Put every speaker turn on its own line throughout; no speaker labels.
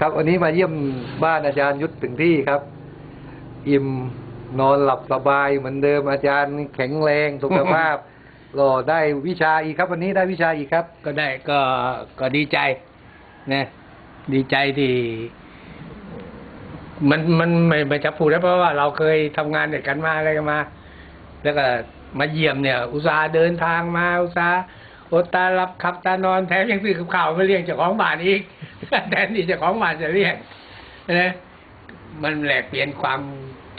ครับวันนี้มาเยี่ยมบ้านอาจารย์ยุทธถึงที่ครับ อิ่มนอนหลับสบายเหมือนเดิมอาจารย์แข็งแรงสุขภาพก็ได้วิชาอีกครับ วันนี้ได้วิชาอีกครับ
ก็ได้ก็ก็ดีใจนะดีใจที่ มันมันไม่ไม่จะพูดได้เพราะว่าเราเคยทำงานด้วยกันมาอะไรกันมา แล้วก็มาเยี่ยมเนี่ย อุตส่าห์เดินทางมาอุตส่าห์อดตาหลับขับตานอนแถมยังซื้อกับข้าวมาเลี้ยงเจ้าของบ้านอีก แทนที่จ้าของบ้านจะเลี้ยงนะมันแหลกเปลี่ยนความ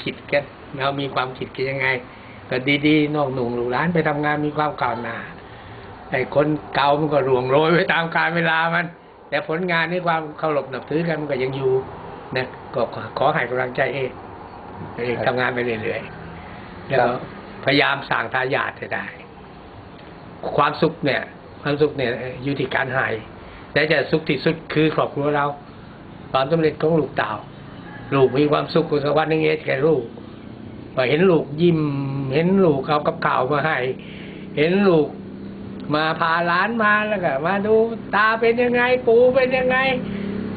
คิดกันเรามีความคิดกันยังไง ก็ดีๆนองหนุ่งลูกหลานไปทำงานมีความก้าวหน้าไอ้คนเก่ามันก็ร่วงโรยไปตามกาลเวลามัน แต่ผลงานในความเคารพนับถือกันมันก็ยังอยู่นะก็ขอให้กำลังใจเองเองทำงานไปเรื่อยๆแล้วพยายามสร้างทายาทให้ได้ ความสุขเนี่ย ความสุขเนี่ยอยู่ที่การใหาย แต่จะสุขที่สุดคือครอบครัวเรา ความสำเร็จของลูกเต่าลูกมีความสุขกับวันนึงเองแก่ลูกพอเห็นลูกยิ้ม เห็นลูกเอากับข่าวมาให้ เห็นลูกมาพาหลานมาแล้วก็มาดูตาเป็นยังไง ปูเป็นยังไง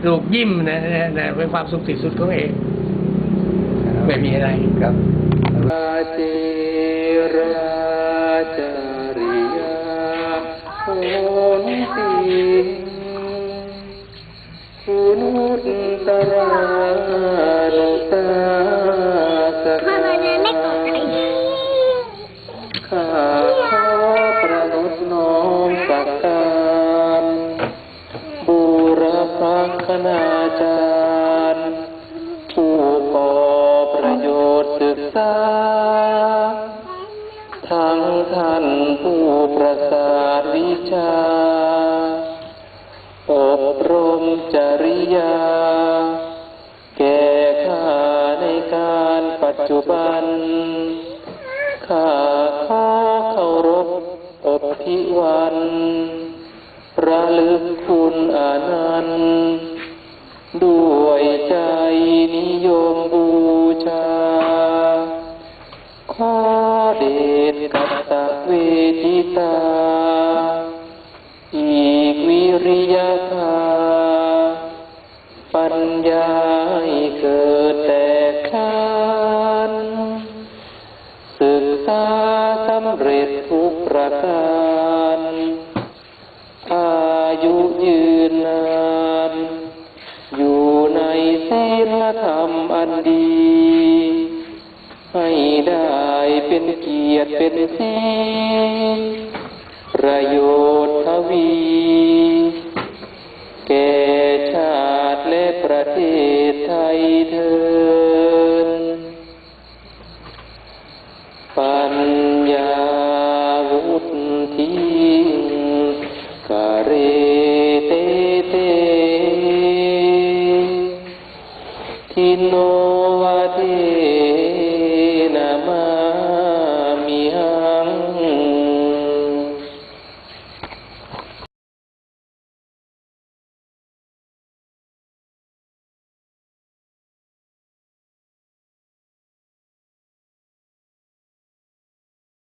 ลูกยิ้มนะนะนะเป็นความสุขที่สุดของเองไม่มีอะไร
ครับ
ข้าขอประนุษน้อมสักการบูรพคณาจารย์ ผู้ก่อประโยชน์ศึกษา ทั้งท่านผู้ประสาทวิชา อบรมจริยา แก่ข้าในการปัจจุบันข้า อบพิวันระลึกคุณอานันต์ด้วยใจนิยมบูชา ขอเดชกัตตะเวทิตา อีกวิริยาภาปัญญาให้เกิด ศึกษาสำเร็จทุกประการอายุยืนนาน อยู่ในศีลธรรมอันดี ให้ได้เป็นเกียรติเป็นสีประโยชน์ทวี แก่ชาติและประเทศไทยเธอ ඉන්නෝවදී